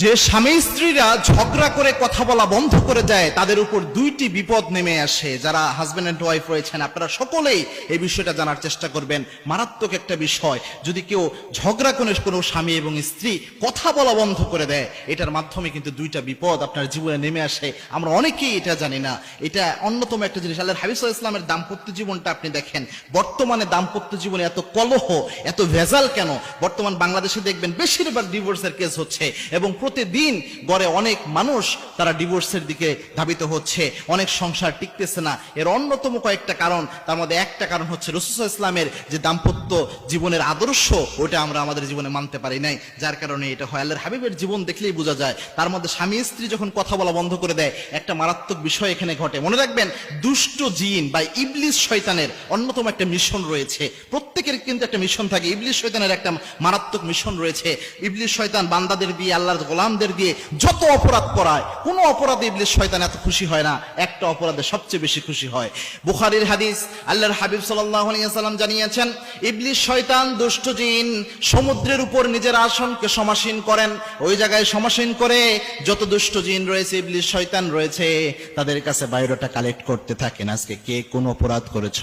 যে স্বামী স্ত্রীরা ঝগড়া করে কথা বলা বন্ধ করে দেয়, তাদের উপর দুইটি বিপদ নেমে আসে। যারা হাজব্যান্ড অ্যান্ড ওয়াইফ রয়েছেন, আপনারা সকলেই এই বিষয়টা জানার চেষ্টা করবেন। মারাত্মক একটা বিষয়। যদি কেউ ঝগড়া করে কোনো স্বামী এবং স্ত্রী কথা বলা বন্ধ করে দেয়, এটার মাধ্যমে কিন্তু দুইটা বিপদ আপনার জীবনে নেমে আসে। আমরা অনেকেই এটা জানি না। এটা অন্যতম একটা জিনিস। আল্লাহ হাবিজ ইসলামের দাম্পত্য জীবনটা আপনি দেখেন। বর্তমানে দাম্পত্য জীবনে এত কলহ, এত ভেজাল কেন? বর্তমান বাংলাদেশে দেখবেন বেশিরভাগ ডিভোর্সের কেস হচ্ছে। এবং প্রতিদিন গড়ে অনেক মানুষ তারা ডিভোর্সের দিকে ধাবিত হচ্ছে। অনেক সংসার টিকতেছে না। এর অন্যতম কয়েকটা কারণ, তার মধ্যে একটা কারণ হচ্ছে রসুল ইসলামের যে দাম্পত্য জীবনের আদর্শ ওটা আমরা আমাদের জীবনে মানতে পারি নাই। যার কারণে এটা হয় আল্লাহর হাবিবের জীবন দেখলেই বোঝা যায়। তার মধ্যে স্বামী স্ত্রী যখন কথা বলা বন্ধ করে দেয়, একটা মারাত্মক বিষয় এখানে ঘটে। মনে রাখবেন, দুষ্ট জিন বা ইবলিস শয়তানের অন্যতম একটা মিশন রয়েছে। প্রত্যেকের কিন্তু একটা মিশন থাকে। ইবলিস শয়তানের একটা মারাত্মক মিশন রয়েছে। ইবলিস শয়তান বান্দাদের দিয়ে আল্লাহর গোলামদের দিয়ে যত অপরাধ করায় কোনো অপরাধে ইবলিস শয়তান এত খুশি হয় না, একটা অপরাধে সবচেয়ে বেশি খুশি হয়। বুখারীর হাদিস, আল্লাহর হাবিব আলাইহি সাল্লাম জানিয়েছেন, ইবলিস শয়তান দুষ্ট জিন সমুদ্রের উপর নিজের আসনকে সমাসীন করেন। ওই জায়গায় সমাসীন করে যত দুষ্ট জিন রয়েছে, ইবলিস শয়তান রয়েছে, তাদের কাছে বায়োডাটা কালেক্ট করতে থাকেন। আজকে কে কোন অপরাধ করেছ?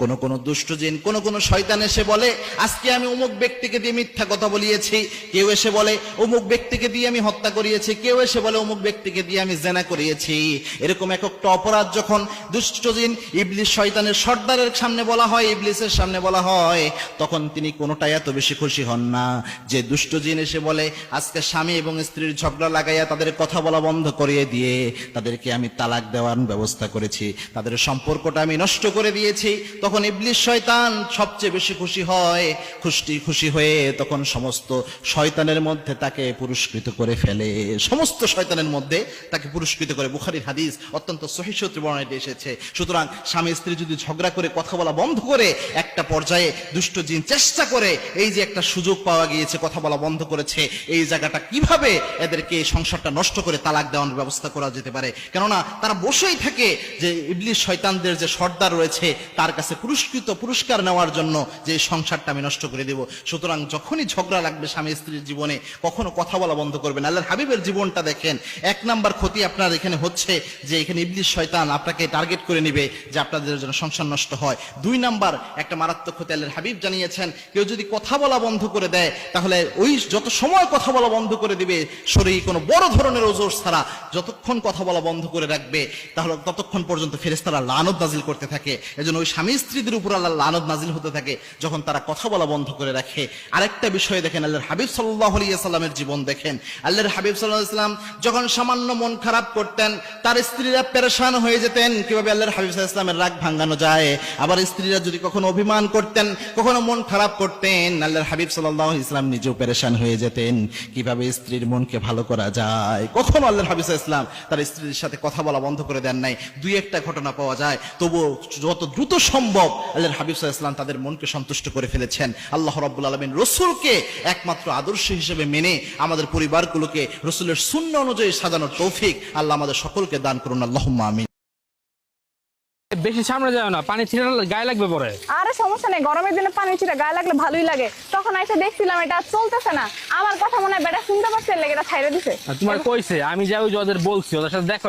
কোন কোন দুষ্ট জিন, কোন কোন শয়তান এসে বলে, আজকে আমি অমুক ব্যক্তিকে দিয়ে মিথ্যা কথা বলিয়েছি। কেউ এসে বলে, অমুক ব্যক্তিকে দিয়ে আমি হত্যা করিয়েছি, কেউ এসে বলে অমুক ব্যক্তিকে দিয়ে আমি জেনা করিয়েছি। এরকম এক একটা অপরাধ যখন দুষ্ট জিন ইবলিস শয়তানের সর্দারের সামনে বলা হয়, ইবলিসের সামনে বলা হয়, তখন তিনি কোনোটাই এত বেশি খুশি হন না। যে দুষ্ট জিন এসে বলে, আজকে স্বামী এবং স্ত্রীর ঝগড়া লাগাইয়া তাদের কথা বলা বন্ধ করিয়ে দিয়ে তাদেরকে আমি তালাক দেওয়ার ব্যবস্থা করেছি। তাদের সম্পর্কটা আমি নষ্ট করে দিয়েছি। তখন ইবলিস শয়তান সবচেয়ে বেশি খুশি হয় খুশি খুশি হয়ে তখন সমস্ত শয়তানের মধ্যে তাকে পুরস্কৃত করে ফেলে। সমস্ত শয়তানের মধ্যে তাকে পুরস্কৃত করে বুখারির হাদিস অত্যন্ত সহিষ্ণুতি বর্ণাইতে এসেছে। সুতরাং স্বামী স্ত্রী যদি ঝগড়া করে, কথা বলা বন্ধ করে, একটা পর্যায়ে দুষ্ট জিন চেষ্টা করে, এই যে একটা সুযোগ পাওয়া গিয়েছে, কথা বলা বন্ধ করেছে, এই জায়গাটা কীভাবে এদেরকে সংসারটা নষ্ট করে তালাক দেওয়ার ব্যবস্থা করা যেতে পারে? কেননা তারা বসেই থাকে যে ইবলিশ শয়তানদের যে সর্দার রয়েছে, তার কাছে পুরস্কৃত পুরস্কার নেওয়ার জন্য যে সংসারটা আমি নষ্ট করে দেব। সুতরাং যখনই ঝগড়া লাগবে স্বামী স্ত্রীর জীবনে, কখনো কথা বলা বন্ধ করবেন। আল্লাহর হাবিবের জীবনটা দেখেন। এক নাম্বার ক্ষতি আপনার এখানে হচ্ছে যে এখানে ইবলিশ শয়তান আপনাকে টার্গেট করে নিবে যে আপনাদের জন্য সংসার নষ্ট হয়। দুই নাম্বার, একটা মারাত্মক ক্ষতি আল্লাহর হাবিব জানিয়েছেন, কেউ যদি কথা বলা বন্ধ করে দেয়, তাহলে ওই যত সময় কথা বলা বন্ধ করে দিবে, শরীর কোনো বড় ধরনের ওজোর ছাড়া যতক্ষণ কথা বলা বন্ধ করে রাখবে, তাহলে ততক্ষণ পর্যন্ত ফেরেস্তারা লানত নাজিল করতে থাকে। এজন্য ওই স্বামী স্ত্রীদের উপর আল্লাহ লানত নাজিল হতে থাকে, যখন তারা কথা বলা বন্ধ করে রাখে। আরেকটা বিষয় দেখেন, আল্লাহর হাবিব সাল্লাহ আলিয়া সাল্লামের জীবন দেখেন। আল্লাহর হাবিব সাল্লাহ ইসলাম যখন সামান্য মন খারাপ করতেন, তার স্ত্রীরা পেরেশান হয়ে যেতেন। কীভাবে আল্লাহর হাবিব ইসলামের রাগ ভাঙানো যায়? আবার স্ত্রীরা যদি কখনো অভিমান করতেন, কখনো মন খারাপ করতেন, আল্লাহর হাবিব সাল্লাহ ইসলাম নিজেও পেরেশান হয়ে যেতেন। কীভাবে স্ত্রীর মনকে ভালো করা যায়? কখনো আল্লাহর হাবিব ইসলাম তার স্ত্রীর সাথে কথা বলা বন্ধ করে দেন নাই। দুই একটা ঘটনা পাওয়া যায়। তবুও যত দ্রুত সম্ভব আল্লাহর হাবিব ইসলাম তাদের মনকে সন্তুষ্ট করে ফেলেছেন। আল্লাহ রাব্বুল আলামিন রসুলকে একমাত্র আদর্শ হিসেবে মেনে আমাদের পরিবারগুলোকে রসুলের শূন্য অনুযায়ী সাজানোর তৌফিক আল্লাহ আমাদের সকলকে দান করুন আল্লাহ আমিন। বেশি সামনে যায় না পানি ছিঁড়ে গায়ে লাগবে পরে। আরে সমস্যা নেই গরমের দিনে পানি ছিটা গায়ে লাগলে ভালোই লাগে। তখন এসে দেখছিলাম এটা চলতেছে না। আমার কথা মনে হয় বেটা শুনতে পাচ্ছে লেগে এটা ছাইড়ে দিছে। তোমার কইছে আমি যাই ওই যাদের ওদের বলছি ওদের সাথে দেখো